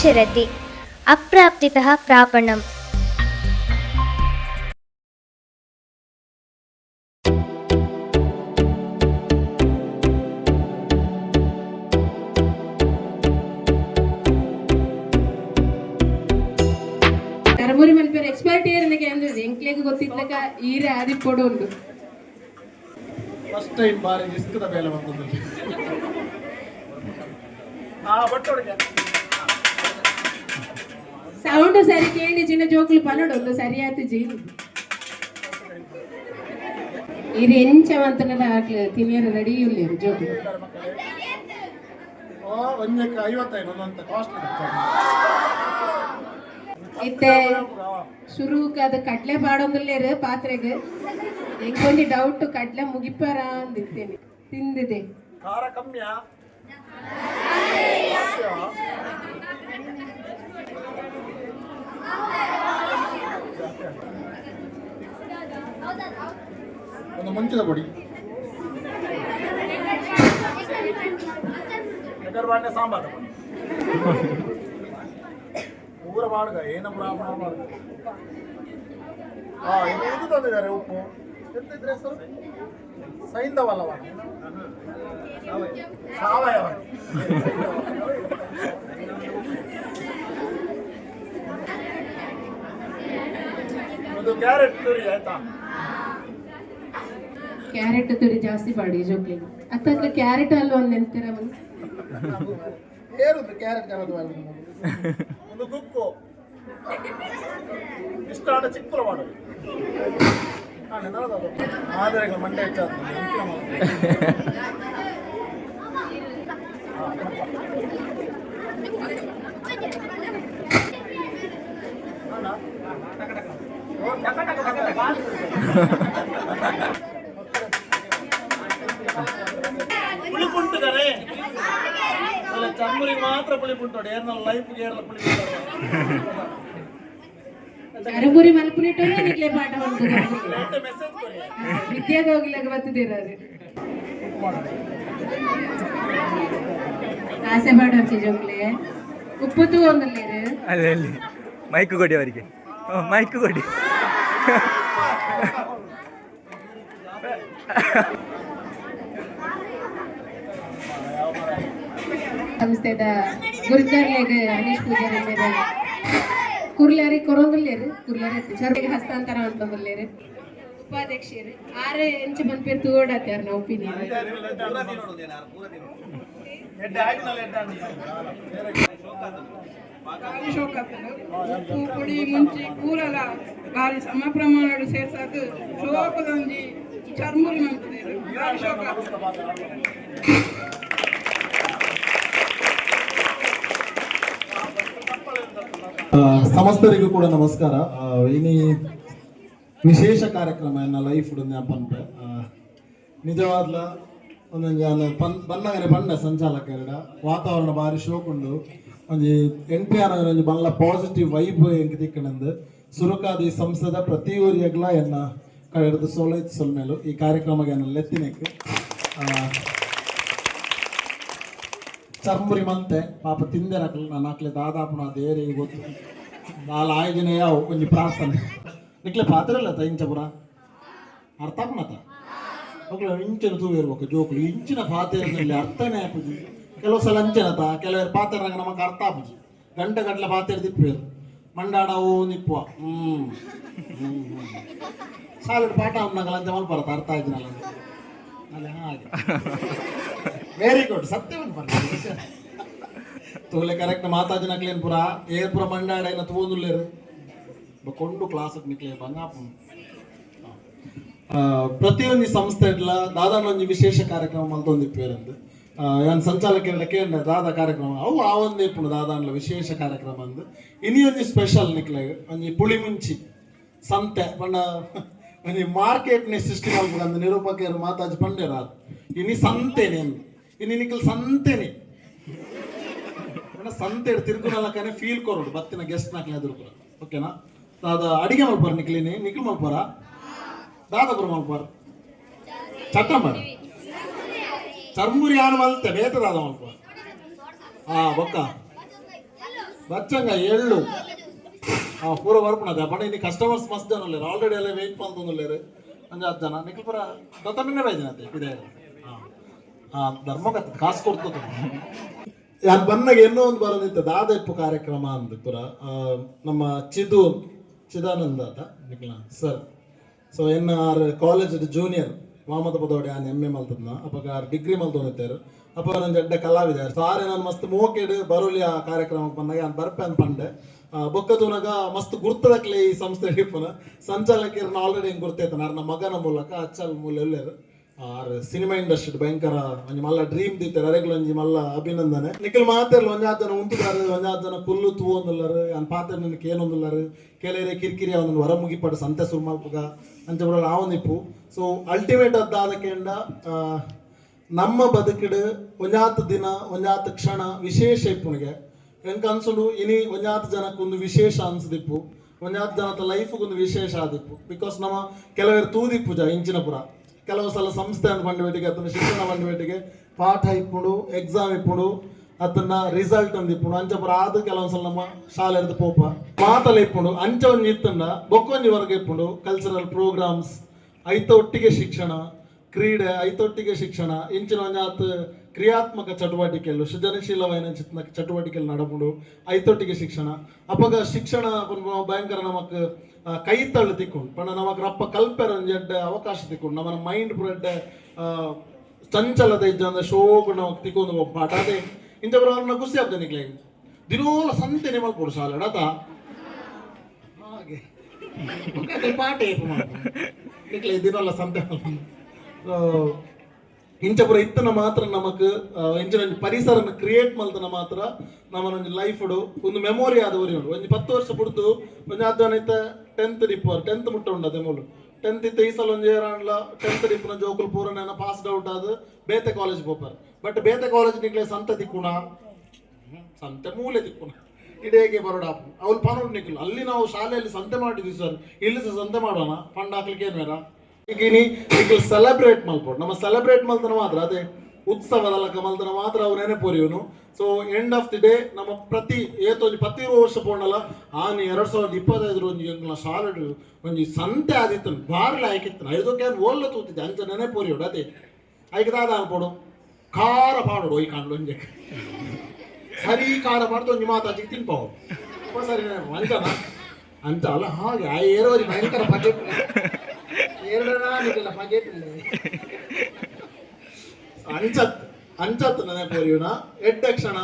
విశరతి అప్రాప్తిత ప్రాపణం ಕರಮೂರಿ ಮಲ್ಪೇರು expert air ನನಗೆ ಅಂದ್ರೆ ಎಂಕ್ಲೆಗೆ ಗೊತ್ತಿದ್ದಕ್ಕ ಈರೆ ಆದಿ ಕೊಡು ಉಂಟು ಫಸ್ಟ್ ಟೈಮ್ ಬಾರಿ ಇಸ್ಕದ ಬೇಲೆ ಬಂದದ್ದು ಆ ಬಟ್ಟೆ ಸೌಂಡ್ ಸರಿ ಕೇಳಿ ಜಿನ ಜೋಕ್ಲು ಪನ್ನಡು ಒಂದು ಸರಿಯಾತು జీవి ಇದು ಎಂಚ ಹಾಕ್ಲಿ ತಿನ್ನಿಯರು ರೆಡಿ ಇರ್ಲಿ ಜೋಕ್ಲು. ಓ ಒಂದಕ್ಕೆ ಐವತ್ತೈದು ಒಂದೊಂದು ಕಾಸ್ಟ್ ಇತ್ತೆ ಶುರುಕ ಅದು ಕಡ್ಲೆ ಬಾಡೊಂದಿಲ್ಲೇರು ಪಾತ್ರೆಗೆ? ಎಂಕೊಂದು ಡೌಟ್ ಕಡ್ಲೆ ಮುಗಿಪಾರ ಅಂದಿರ್ತೇನೆ. ತಿಂದಿದೆ. ಖಾರ ಕಮ್ಮಿಯಾ ಒಂದು ಮುಂಚಿನ ಪುಡಿ ಎಕರ್ ಬಾಂಡೆ ಸಾಂಬಾರು ಊರ ಬಾಡ್ಗ ಏನ ಪ್ರಾಬ್ಲಮ್ ಮಾಡುದು ಹಾ ಇದು ಇದು ತಂದಿದ್ದಾರೆ ಉಪ್ಪು ಎಂತಿದ್ರೆ ಹೆಸರು ಕ್ಯಾರೆಟ್ ತುರಿ ಆಯ್ತಾ? ಕ್ಯಾರೆಟ್ ತುರಿ ಜಾಸ್ತಿ ಮಾಡಿ ಜೊತೆ ಅತ್ತ ಕ್ಯಾರೆಟ್ ಅಲ್ವಾ ಒಂದು ನೆನ್ತೀರ ಬಂದು ಏರುದು ಕ್ಯಾರೆಟ್ ಅನ್ನೋದು ಒಂದು ಗುಕ್ಕು. ಇಷ್ಟ ಆಟ ಚಿಕ್ಕಲು ಮಾಡೋದು ಆದರೆ ಮಂಡೆ ಹೆಚ್ಚಾಗ್ತದೆ. ಕರೆ ಅಲ್ಲ ಚಮ್ಮರಿಗೆ ಮಾತ್ರ ಪುಳಿಪುಂಟು ಏರ್ನ ಲೈಫ್ಗೆ ಏರ್ನ ಪುಳಿಪುಂಟು ಕರಬುರಿ ಮಲ್ಪುನಿಟ್ಟು ನಿಕ್ಲೆ ಪಾಠ ಮಾಡ್ತಾರೆ ಮೆಸೇಜ್ ಕೊಡಿ ವಿದ್ಯಾಗ ಹೋಗ್ಲಾಗ ಬತ್ತಿದ್ದೀರಾರು ಆಸೆ ಪಾಡ ಜೋಕ್ಲೆ ಉಪ್ಪು ತೂ ಒಂದಲ್ಲೇರು ಅಲ್ಲಿ ಅಲ್ಲಿ ಮೈಕ್ ಕೊಡಿ ಅವರಿಗೆ ಮೈಕ್ ಕೊಡಿ ಸಂಸ್ಥೆದ ಗುರುಕರ್ಲೆಗ್ ಹರೀಶ್ ಪೂಜಾರಿ ಮೇಲೆ ಕುರ್ಲಾರಿ ಕೊರೊಂದಲ್ಲೇರು ಕುರ್ಲಾರಿ ಸರ್ವೆಗೆ ಹಸ್ತಾಂತರ ಅಂತಂದಲ್ಲೇರು ಉಪಾಧ್ಯಕ್ಷರು. ಆರೆ ಎಂಚು ಬಂದ್ಪೇರು ತೂಡಾತ್ಯಾರ ನಾವು ಒಪಿನಿಯನ್ ಹೆಡ್ ಆಗಿನಲ್ಲ ಆಗಿಲ್ಲ. ಉಪ್ಪು ಪುಡಿ ಮುಂಚಿ ಕೂರಲ ಬಾರಿ ಸಮ ಪ್ರಮಾಣ ಸೇರ್ಸಾಕ ಶೋಕದೊಂದಿ ಚರ್ಮುರಿ ಬಾರಿ ಶೋಕ ಸಮಸ್ತರಿಗೂ ಕೂಡ ನಮಸ್ಕಾರ ಇನಿ ವಿಶೇಷ ಕಾರ್ಯಕ್ರಮ ಎನ್ನ ಲೈಫ್ ಪನ್ಪೆ ನಿಜವಾದ್ಲ ಒಂದೊಂದು ಪನ್ ಬನ್ನಗನೆ ಬಂಡ ಸಂಚಾಲಕ ಎರಡ. ವಾತಾವರಣ ಬಾರಿ ಶೋಕುಂಡು. ಒಂಜಿ ಎನ್ ಪಿ ಆರ್ ಒಂಜಿ ಬಲ್ಲ ಪಾಸಿಟಿವ್ ವೈಬ್ ಎಂಕ್ ತಿಕ್ಕಣಂದು ಸುರುಕಾದಿ ಸಂಸದ ಪ್ರತಿ ಊರಿಯಗ್ಲ ಎನ್ನ ಕಳೆದು ಸೋಲೈತ್ ಸೊಲ್ಮೇಲು ಈ ಕಾರ್ಯಕ್ರಮಕ್ಕೆ ಎನ್ನ ಲೆತ್ತಿನೆಕ್. ಆ, ಚರ್ಮುರಿ ಮಂತೆ ಪಾಪ ತಿಂದೆ ನಕ್ಲೆ ಹಾಕ್ಲೆ ದಾದಾಪು ನಾ ದೇವರೇ ಗೊತ್ತು. ನಾಲ್ ಆಯೋಜನೆ ಯಾವ ಒಂಜಿ ಪ್ರಾರ್ಥನೆ. ನಿಕ್ಲೆ ಪಾತ್ರಲ್ಲ ಇಂಚ ಪುರ? ಅರ್ಥ ಆಪನತ ಮಕ್ಳು ಇಂಚಿನ ತೂವು ಇರ್ಬೇಕು ಜೋಕ್ಲು. ಇಂಚಿನ ಪಾತ್ರೆಯಲ್ಲಿ ಅರ್ಥನೇ ಆಪುಜಿ ಕೆಲವು ಸಲ ಅಂಚನತ ಕೆಲವರು ಪಾತ್ರೆ ನಮಗೆ ಅರ್ಥ ಆಪುಜಿ ಗಂಟೆ ಗಟ್ಟಲೆ ಪಾತ್ರೆ ತಿಪ್ಪೇರು. ಮಂಡಾಡ ಓ ನಿಪ್ಪುವ. ಹ್ಮ್. ಸಾಲಿಡ್ ಪಾಠ ಅನ್ನಗಲ ಅಂತ ಮಲ್ಪರತ್ತ ಅರ್ಥ ಆಯ್ತಿನಲ್ಲ ಅಲ್ಲ, ಹಾಗೆ. ವೆರಿ ಗುಡ್ ಸತ್ಯ ಬರ್ತಾರೆ ತೋಲೆ ಕರೆಕ್ಟ್ ಮಾತಾಜಿನ ಕ್ಲೇನ್ ಪುರ. ಏರ್ ಪುರ ಮಂಡಾಡ ಏನ ತೂಂದುಲ್ಲೇರು ಕೊಂಡು ಕ್ಲಾಸ್ ನಿಕ್ಲೇ ಬಂಗಾಪು. ಪ್ರತಿಯೊಂದು ಸಂಸ್ಥೆ ಇಡ್ಲ ದಾದಾನ ಒಂದು ವಿಶೇಷ ಕಾರ್ಯಕ್ರಮ ಮಲ್ತೊಂದು ಏನು ಸಂಚಾಲಕ ಕೇಂದ್ರ ದಾದ ಕಾರ್ಯಕ್ರಮ. ಅವು ಆ ಒಂದು ಇಪ್ಪುಂಡು ದಾದಾನ್ಲ ವಿಶೇಷ ಕಾರ್ಯಕ್ರಮ ಅಂದು ಇನ್ನೊಂದು ಸ್ಪೆಷಲ್ ನಿಕ್ಲೆ ಪುಳಿ ಮುಂಚಿ ಸಂತೆ, ಪಂಡ ಒಂಜಿ ಮಾರ್ಕೆಟ್ನೆ ಸೃಷ್ಟಿ ಮಾಡ್ಬೇಕು ಅಂದ ನಿರೂಪಕರು ಮಾತಾಜಿ ಪಂಡೇರ ಇನಿ ಸಂತೆನೆ ಅಂದು ಇನಿ ನಿಕ್ಲು ಸಂತೆನೆ. ಸಂತೆ ತಿರುಗುನಲಕನೆ ಫೀಲ್ ಕೊರೋಡು, ಬತ್ತಿನ ಗೆಸ್ಟ್ ನಾಕ್ಲೆ ಎದುರು ಕೂಡ ಓಕೆನಾ ದಾದ ಅಡಿಗೆ ಮಾಡ್ಬಾರ ನಿಕ್ಲಿನಿ ನಿಕ್ಲು ದಾದ ದಾದಾಪುರ ಮಾಡ್ಬಾರ? ಚಟ್ಟ ಮಾಡಿ. ಚರ್ಮುರಿ ಯಾರು ಮಲ್ತೆ ಬೇತ ದಾದ ಮಲ್ಪಾರ ಹಾ ಬೊಕ್ಕ. ಬಚ್ಚಂಗ ಎಳ್ಳು. ಆ ಪೂರ ಬರ್ಪುಣದ ಬಣ್ಣ ಇಲ್ಲಿ ಕಸ್ಟಮರ್ಸ್ ಮಸ್ತ್ ಜನ ಉಳ್ಳೇರು ಆಲ್ರೆಡಿ ಎಲ್ಲ ವೇಟ್ ಮಾಡ್ತೊಂದುಳ್ಳೇರು ಒಂದು ಹತ್ತು ಜನ. ನಿಖಲ್ ಪೂರ ದತ್ತಮಿನ್ನೆ ಬೈದಿನ ಅದೇ ಇದೆ. ಹಾ ಧರ್ಮಕತ್ತ ಕಾಸು ಕೊಡ್ತದ ಯಾರು ಬಂದಾಗ ಏನೋ ಒಂದು ಬರೋದಿತ್ತು. ದಾದ ಇಪ್ಪು ಕಾರ್ಯಕ್ರಮ ಅಂದ್ ಪುರ. ಆ, ನಮ್ಮ Chidu Chidananda Nikhila sir. So N R college junior. ಮಾಮದ ಪದೋಡಿ ಆನ್ ಎಮ್ಮೆ ಮಲ್ತದ್ನ ಅಪಗ ಡಿಗ್ರಿ ಮಲ್ತೊಂದಿದ್ದಾರೆ ಅಪ್ಪ ನನ್ನ ಎಡ್ಡೆ ಕಲಾವಿದ ಸಾರೆ ನಾನು ಮಸ್ತ್ ಮೋಕೆಡ್ ಬರೋಲಿ ಆ ಕಾರ್ಯಕ್ರಮ ಬಂದಾಗ ನಾನು ಬರ್ಪೆ ಅಂತ ಪಂಡೆ. ಬೊಕ್ಕ ತೂನಗ ಮಸ್ತ್ ಗುರ್ತದಕ್ಲೆ ಈ ಸಂಸ್ಥೆ ಹಿಪ್ಪನ. ಸಂಚಾಲಕಿರನ್ನ ಆಲ್ರೆಡಿ ಹಿಂಗೆ ಗುರ್ತೈತೆ ನನ್ನ ಮಗನ ಮೂಲಕ ಅಚ್ಚಲ್ ಮೂಲ ಎಲ್ಲರು ಆರ್ ಸಿನಿಮಾ ಇಂಡಸ್ಟ್ರಿ ಭಯಂಕರ ಒಂಜಿ ಮಲ್ಲ ಡ್ರೀಮ್ ದಿತ್ತಾರೆ ಅರೆಗ್ಲ ಒಂಜಿ ಮಲ್ಲ ಅಭಿನಂದನೆ. ನಿಖಿಲ್ ಮಾತಿರ್ಲ ಒಂಜಾತ್ ಜನ ಉಂಟುದಾರ. ಒಂಜಾತ್ ಜನ ಕುಲ್ಲು ತೂವೊಂದುಲ್ಲರು. ಅನ್ ಪಾತ್ರ ನಿನಗೆ ಏನೊಂದುಲ್ಲರು ಕೆಲವರೆ ಕಿರಿಕಿರಿ ಅವನನ್ನು ಹೊರ ಮುಗಿಪಡು ಸಂತೆ ಸುರ್ಮಲ್ಪುಗ. ಬರಲ್ಲ ಆವೊಂದಿಪ್ಪು ಸೊ ಅಲ್ಟಿಮೇಟ್ ಅದ್ದಾದ ಕೇಂಡ ಆ, ನಮ್ಮ ಬದುಕಿಡು ಒಂಜಾತ್ ದಿನ ಒಂಜಾತ್ ಕ್ಷಣ ವಿಶೇಷ ಇಪ್ಪುನಿಗೆ. ಎಂಕ ಅನ್ಸುಡು ಇನಿ ಒಂಜಾತ್ ಜನಕ್ಕೊಂದು ವಿಶೇಷ ಅನ್ಸದಿಪ್ಪು. ಒಂಜಾತ್ ಜನದ ಲೈಫ್ಗೊಂದು ವಿಶೇಷ ಆದಿಪ್ಪು. ಬಿಕಾಸ್ ನಮ್ಮ ಕೆಲವರು ತೂದಿಪ್ಪು ಜ ಇಂಚಿನ ಪುರ ಕೆಲವು ಸಲ ಸಂಸ್ಥೆ ಅಂತ ಬಂಡಬೇಟಿಗೆ ಅಥವಾ ಶಿಕ್ಷಣ ಬಂಡಬೇಟಿಗೆ ಪಾಠ ಇಪ್ಪುಡು ಎಕ್ಸಾಮ್ ಇಪ್ಪುಡು ಅದನ್ನ ರಿಸಲ್ಟ್ ಅಂದ್ ಅಂಚಪುರ ಅಂಚ ಪುರ ಆದ ಕೆಲವೊಂದು ಸಲ ನಮ್ಮ ಶಾಲೆ ಇರೋದು ಪೋಪ. ಮಾತಲ್ಲ ಇಪ್ಪುಂಡು ಅಂಚ ಒಂದು ಇತ್ತನ್ನ ಬೊಕ್ಕೊಂಜಿ ವರ್ಗ ಇಪ್ಪುಂಡು. ಕಲ್ಚರಲ್ ಪ್ರೋಗ್ರಾಮ್ಸ್ ಐತ ಒಟ್ಟಿಗೆ ಶಿಕ್ಷಣ ಕ್ರೀಡೆ ಐತೊಟ್ಟಿಗೆ ಶಿಕ್ಷಣ ಇಂಚಿನ ಒಂಜಾತ್ ಕ್ರಿಯಾತ್ಮಕ ಚಟುವಟಿಕೆಗಳು ಸೃಜನಶೀಲವಾದ ಚಿತ್ತ ಚಟುವಟಿಕೆಗಳು ನಡಪುಂಡು. ಐತೊಟ್ಟಿಗೆ ಶಿಕ್ಷಣ. ಅಪಗ ಶಿಕ್ಷಣ ಭಯಂಕರ ನಮಕ್ ಕೈ ತಳ್ಳು ತಿಕ್ಕೊಂಡು ಪಂಡ ನಮಕ್ ರಪ್ಪ ಕಲ್ಪೆರ ಒಂಜೆಡ್ಡೆ ಅವಕಾಶ ತಿಕ್ಕೊಂಡು ನಮ್ಮನ ಮೈಂಡ್ ಪುರಡ್ಡೆ ಆ, ಚಂಚಲದ ಇದ್ದ ಶೋಕು ನಮಕ್ ತಿಕ್ಕೊಂಡು ಪಾಠ. ಅದೇ ಇಂಥ ಬರೋರ್ನ ಖುಷಿ ಆಗ್ತದೆ ನಿಕ್ಲೆ ದಿನೋಲ ಸಂತೆ ಮಲ್ಕೊಡು ಶಾಲೆ ಅಡತ ಹಾಗೆ. ಅದೇ ಪಾಠ ಏಪು ಮಾಡ್ಕೊಂಡು. ನಿಕ್ಲೆ ದಿನೋಲ ಸಂತೆ ಇಂಚ ಪೂರ ಇತ್ತನ ಮಾತ್ರ ನಮಕ್ ಇಂಚಿನ ಪರಿಸರನ ಕ್ರಿಯೇಟ್ ಮಲ್ತನ ಮಾತ್ರ ನಮ್ಮ ಲೈಫ್ ಒಂದು ಮೆಮೊರಿ ಆದವರಿ ಉಂಡು. ಒಂಜಿ ಪತ್ತು ವರ್ಷ ಬಿಡ್ತು ಒಂಜಿ ಆದ್ ಜನ ಇತ್ತ ಟೆಂತ್ ಡಿಪ್ಪರ್ ಟೆಂತ್ ಮುಟ್ಟ ಉಂಡು ಅದೇ ಮೂಲು. ಟೆಂತ್ ಈ ಸಲ ಒಂಜಿ ಏರಾಂಡ್ಲ ಟೆಂತ್ ಇಪ್ಪನ ಜೋಕುಲ್ ಪೂರ ನೆನ ಪಾಸ್ಡ್ ಔಟ್ ಆದ್ ಬೇತೆ ಕಾಲೇಜ್ ಪೋಪರ್. ಬಟ್ ಬೇತೆ ಕಾಲೇಜ್ ನಿಕ್ಲೆ ಸಂತೆ ತಿಕ್ಕುಣ. ಸಂತೆ ಮೂಲೆ ತಿಕ್ಕುಣ. ಇಡೇಗೆ ಬರೋಡ ಅವ್ರು ಪನೋಡ್ ನಿಕ್ಲು ಅಲ್ಲಿ ನಾವು ಶಾಲೆಯಲ್ಲಿ ಸಂತೆ ಮಾಡಿದ್ವಿ ಸರ್. ಇಲ್ಲಿ ಸಂತೆ ಮಾಡೋಣ. ಪಂಡ್ ಹಾಕ್ಲಿಕ್ಕೆ ಏನ್ ಬೇಡ. ಈಗ ಸೆಲೆಬ್ರೇಟ್ ಮಲ್ಪೋಡು. ನಮ್ಮ ಸೆಲೆಬ್ರೇಟ್ ಮಲ್ತನ ಮಾತ್ರ ಅದೇ. ಉತ್ಸವದ ಕಮಲ್ತನ ಮಲ್ತನ ಮಾತ್ರ ಅವ್ರು ನೆನಪೋರಿಯವನು so end of the day ನಮ್ಮ ಪ್ರತಿ ಏತೊಂದು ಪ್ರತಿ ವರ್ಷ ಪೋಣಲ್ಲ ಆನೆ ಎರಡ್ ಸಾವಿರದ ಇಪ್ಪತ್ತೈದು ಒಂದು ಶಾಲೆ ಒಂಜಿ ಸಂತೆ ಆದಿತ್ತು ಬಾರ್ಲ ಆಯ್ಕಿತ್ತು ಐದಕ್ಕೆ ಓಲ್ಲ ತೂತಿದ್ದೆ ಅಂಚ ನೆನಪೊರಿಯೋಡು ಅದೇ. ಐಕದಾದ ಅನ್ಪೋಡು ಖಾರ ಪಾಡೋಡು ಈ ಕಾಣ್ಲು ಒಂಜೆ ಸರಿ, ಖಾರ ಮಾಡ್ದು ಒಂಜಿ ಮಾತಾಜಿಗೆ ತಿನ್ಪಾವು. ಸರಿ ಅಂಚನ ಅಂತ ಅಲ್ಲ? ಹಾಗೆ, ಆ ಏರೋರಿ ಭಯಂಕರ ಬಜೆಟ್ ಎರಡನ ಬಜೆಟ್ ಅಂಚತ್ ಅಂಚತ್ ನೆನಪೋರಿಯುನ, ಎಡ್ಡ ಕ್ಷಣ,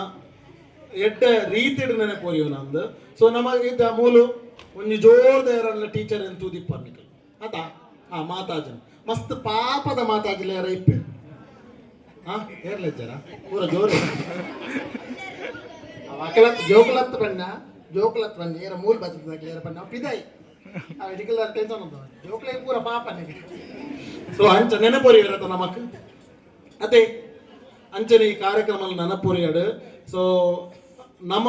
ಎಡ್ಡ ರೀತಿಡ್ ನೆನಪೋರಿಯುನ ಅಂದ್. ಸೊ ನಮಗೆ ಇದ್ದ ಮೂಲು ಒಂಜಿ ಜೋರ್ದೇರಲ್ಲ ಟೀಚರ್ ಅಂತ ತೂದಿಪ್ಪ ನಿಕಲ್ ಆತ? ಹಾ ಮಾತಾಜನ್. ಮಸ್ತ್ ಪಾಪದ ಮಾತಾಜಿಲ್ಲ ಯಾರ ಇಪ್ಪೆ? ಹಾ ಏರ್ಲೆಜ್ಜರ? ಪೂರ ಜೋರು ಅಕಲತ್ ಜೋಕುಲತ್ ಬಣ್ಣ ಜೋಕುಲತ್ ಬಣ್ಣ, ಏರ ಮೂಲ ಬರ್ತದ ಏರ ಬಣ್ಣ ಪಿದಾಯಿ. ಆ ಟೆನ್ಷನ್ ಜೋಕುಲೆ ಪೂರ ಪಾಪ ಸೊ ಅಂಚ ನೆನಪೊರಿ ಇರತ್ತ ನಮಕ್? ಅದೇ ಅಂಚನೆ ಈ ಕಾರ್ಯಕ್ರಮ ನೆನಪೊರಿಯಾಡು ಸೊ ನಮ್ಮ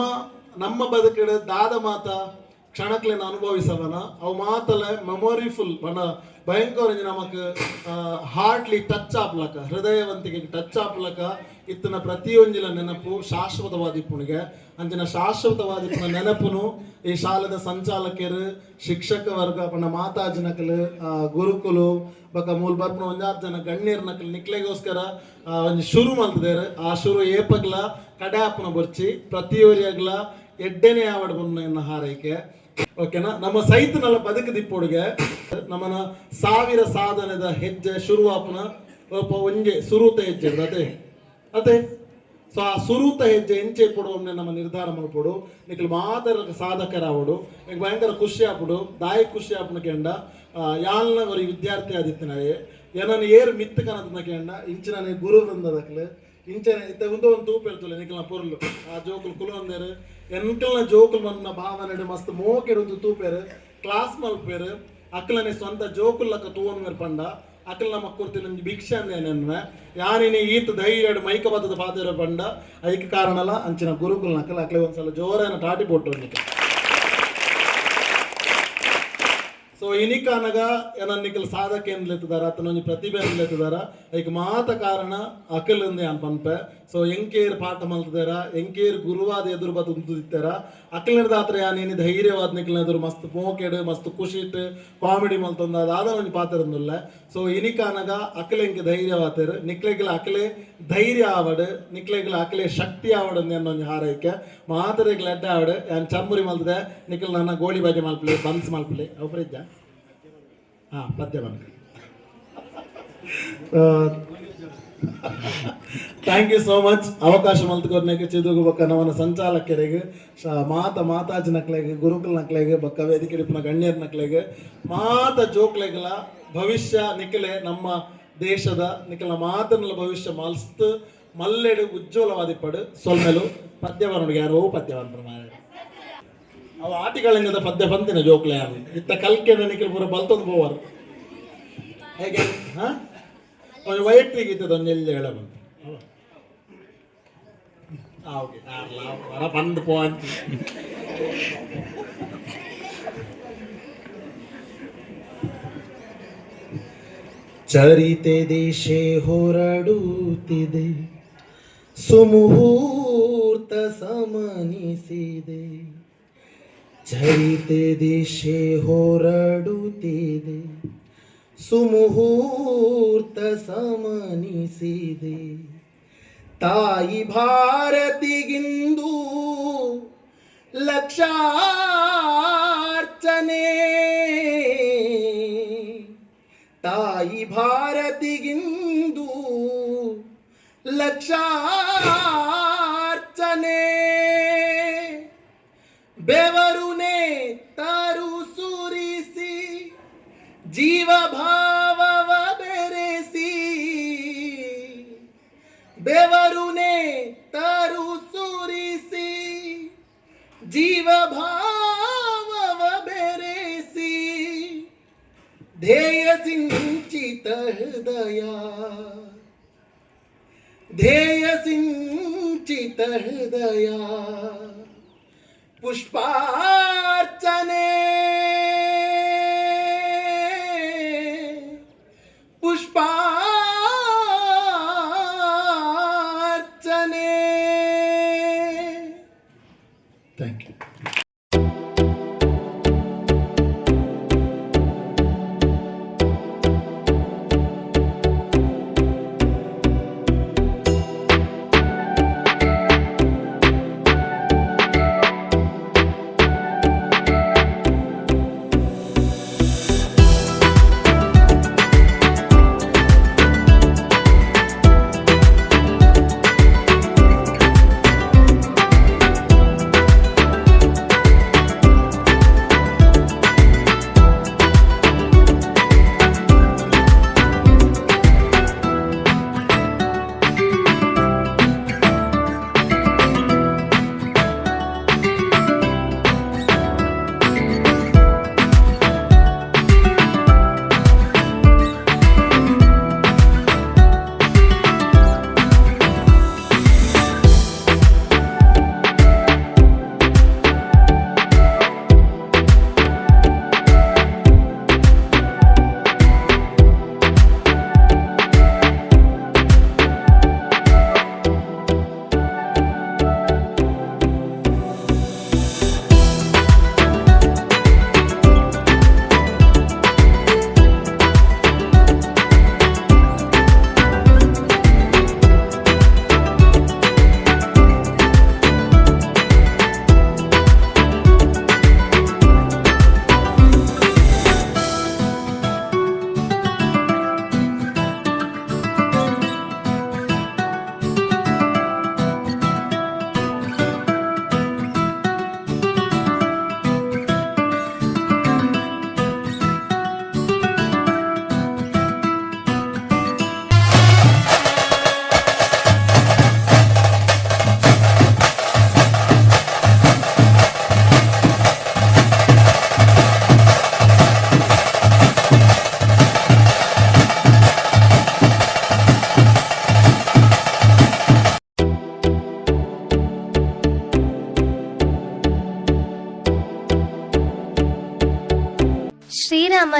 ನಮ್ಮ ಬದುಕಿಡ ದಾದ ಮಾತ ಕ್ಷಣಕ್ಲೆನ ಅನುಭವಿಸವನ ಮಾತಲೆ ಮೆಮೊರಿ ಮೆಮೊರಿಫುಲ್ ಬನ ಭಯಂಕರ ನಮಕ್ ಹಾರ್ಟ್ಲಿ ಟಚ್ ಆಪ್ಲಕ ಹೃದಯವಂತಿಕೆ ಟಚ್ ಆಪ್ಲಕ ಇತ್ತನ ಪ್ರತಿಯೊಂಜಿಲ ನೆನಪು ಶಾಶ್ವತವಾದಿಪ್ಪುನಿಗೆ ಅಂಚಿನ ಶಾಶ್ವತವಾದಿಪ್ಪನ ನೆನಪುನು ಈ ಶಾಲೆದ ಸಂಚಾಲಕರು, ಶಿಕ್ಷಕ ವರ್ಗ ಪಂಡ ಮಾತಾಜಿನಕಲು ಗುರುಕುಲು, ಬಕ ಮೂಲ್ ಬರ್ಪುನ ಒಂದಾರು ಜನ ಗಣ್ಯರ್ ನಕಲ್ ನಿಕ್ಲೆಗೋಸ್ಕರ ಒಂಜಿ ಶುರು ಮಲ್ತದೇರು ಆ ಶುರು ಏಪಗ್ಲ ಕಡಾಪನ ಬರ್ಚಿ, ಪ್ರತಿಯೊರಿಯಾಗ್ಲ ಎಡ್ಡೆನೆ ಆವಡ್ ಬಂದ ಹಾರೈಕೆ. ಓಕೆನಾ? ನಮ್ಮ ಸೈತನಲ್ಲ ಬದುಕದಿಪ್ಪೊಡುಗೆ ನಮ್ಮನ ಸಾವಿರ ಸಾಧನದ ಹೆಜ್ಜೆ ಶುರುವಾಪನ ಒಬ್ಬ ಒಂಜೆ ಸುರೂತ ಹೆಜ್ಜೆ ಅದೇ. ಅದೇ. ಸೊ ಆ ಸುರೂತ ಹೆಜ್ಜೆ ಎಂಚೆ ಕೊಡು ಒಮ್ಮೆ ನಮ್ಮ ನಿರ್ಧಾರ ಮಾಡ್ಕೊಡು. ನಿಖಲ್ ಮಾತರ ಸಾಧಕರಾವಡು ಈಗ ಭಯಂಕರ ಖುಷಿ ಆಪುಡು ದಾಯಿ ಖುಷಿ ಆಪುನ ಕೆಂಡ. ಯಾಲ್ನ ಅವರು ವಿದ್ಯಾರ್ಥಿ ಆದಿತ್ತಿನ ಏನನ್ನ ಏರು ಮಿತ್ತ ಕನದನ್ನ ಕೆಂಡ. ಇಂಚಿನ ಗುರು ಬಂದದಕ್ಲೆ ಇಂಚನೆ ಇತ್ತ ಒಂದು ಒಂದು ತೂಪು ಹೇಳ್ತಲ್ಲ ನಿಖಲ್ನ ಪೊರ್ಲು. ಆ ಜೋಕುಲು ಕುಲೊಂದೇರು ಎಂಕಲ್ನ ಜೋಕುಲು ಮನ್ನ ಭಾವನೆ ಮಸ್ತ್ ಮೋಕೆಡು ಒಂದು ತೂಪೇರು, ಕ್ಲಾಸ್ ಮಲ್ಪೇರು ಅಕ್ಕಲನೆ ಸ್ವಂತ ಜೋಕುಲ್ಲಕ ತೂವನ್ ಮೇರ್ ಪಂಡ. ಅಕ್ಕಲ್ ನಮ್ಮ ಕೊಡ್ತೀನಿ ಭಿಕ್ಷೆ ಅಂದೇನೆ ಯಾರಿನಿ ಈತ ಧೈರ್ಯ ಮೈಕ ಬದ್ದದ ಪಾತ್ರ ಪಂಡ. ಅದಕ್ಕೆ ಕಾರಣಲ್ಲ ಅಂಚಿನ ಗುರುಕುಲ್ ನಕಲ್ ಅಕ್ಲೆ ಒಂದ್ಸಲ ತಾಟಿ ಟಾಟಿ ಪೊಟ್ಟು ಸೊ ಇನಿಕಾನಗ ಏನನ್ನಿಕಲ್ ಸಾಧಕ ಅತನ ಅತನೊಂಜಿ ಪ್ರತಿಭೆ ಏನ್ಲೆತ್ತಿದಾರ ಐಕ್ ಮಾತ ಕಾರಣ ಅಕಲಿಂದ ಯಾನ್ ಪನ್ಪೆ ಸೊ ಎಂಕೇರ್ ಪಾಠ ಮಲ್ತಿದಾರ ಎಂಕೇರ್ ಗುರುವಾದ ಎದುರು ಬತ್ ಉಂತುದಿತ್ತಾರ ಅಕಲಿನದ ಆತ್ರ ಯಾನ್ ಏನಿ ಧೈರ್ಯವಾದ ನಿಕ್ಲಿನ ಎದುರು ಮಸ್ತ್ ಪೋಕೆಡ್ ಮಸ್ತ್ ಖುಷಿಟ್ ಕಾಮಿಡಿ ಮಲ್ತೊಂದ ಅದಾದ ಒಂದು ಪಾತ್ರ ಒಂದುಲ್ಲ ಸೊ ಇನಿಕಾನಗ ಎಂಕೆ ಧೈರ್ಯವಾತರು ನಿಕ್ಲೆಗಿಲ ಅಕಲೆ ಧೈರ್ಯ ಆವಡ್ ನಿಕ್ಲೆಗಿಲ ಅಕಲೆ ಶಕ್ತಿ ಆವಡ್ ಅನ್ನೋ ಒಂಜಿ ಹಾರೈಕೆ ಮಾತ್ರ ಅಡ್ಡ ಆವಡ್ ಯಾನ್ ಚರ್ಮುರಿ ಮಲ್ತದೆ ನಿಕಲ್ ನನ್ನ ಗೋಳಿ ಬಾಜಿ ಮಲ್ಪಲೆ ಬನ್ಸ್ ಮಲ್ಪಲೆ ಅವ್ರಿಜ್ಜ ಹಾ ಬಂದ ಥ್ಯಾಂಕ್ ಯು ಸೋ ಮಚ್ ಅವಕಾಶ ಮಲ್ತ್ಕೊರ್ನೆಗೆ ಚಿದುಗು ಬಕ್ಕ ನವನ ಸಂಚಾಲಕರಿಗೆ ಮಾತ ಮಾತಾಜ್ ನಕ್ಲೆಗೆ, ಗುರುಕುಲ್ ನಕ್ಲೆಗೆ, ಬಕ್ಕ ವೇದಿಕೆ ಹಿಡಿಪಿನ ಗಣ್ಯರ್ ನಕ್ಲೆಗೆ, ಮಾತ ಜೋಕ್ಲೆಗಳ ಭವಿಷ್ಯ ನಿಖಲೆ ನಮ್ಮ ದೇಶದ ನಿಖಲ ಮಾತನ್ಲ ಭವಿಷ್ಯ ಮಲ್ಸ್ತ್, ಮಲ್ಲೆಡು ಉಜ್ವಲವಾದಿಪ್ಪಡು ಸೊಲ್ಮೆಲು ಪದ್ಯವನ್ನು ಯಾರೋ ಪದ್ಯವನ್ನು ಮಾರ ಅವ ಆಟಿಗಳಿಂದ ಪದ್ಯ ಬಂತಿನ ಜೋಕ್ಲೆ ಇತ್ತ ಕಲ್ಕೆ ನನಗೆ ಪೂರ ಬಲ್ತೊಂದು ಹೋವರು ಹೇಗೆ? ಹಾ? ಒಂದು ವೈಯಕ್ತಿಕ ಇದ್ದದ್ದು ಒಂದು ಎಲ್ಲಿ ಹೇಳ ಬಂತು ಓಕೆ. ಪೋ ಅಂತ ಚರಿತೆ ದೇಶೆ ಹೊರಡುತ್ತಿದೆ. ಸುಮುಹೂರ್ತ ಸಮನಿಸಿದೆ. ಚರಿತೆ ದಿಶೆ ಹೊರಡುತ್ತಿದೆ ಸುಮುಹೂರ್ತ ಸಮನಿಸಿದೆ. ತಾಯಿ ಭಾರತಿಗಿಂದು ಲಕ್ಷಾರ್ಚನೆ ತಾಯಿ ಭಾರತಿಗಿಂದು ಲಕ್ಷಾರ್ಚನೆ शिव भाव बेरेसी ध्येय हृदया। ध्येय सिंचित हृदया। पुष्पार्चने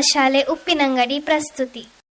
ಶಾಲೆ ಉಪ್ಪಿನಂಗಡಿ ಪ್ರಸ್ತುತಿ.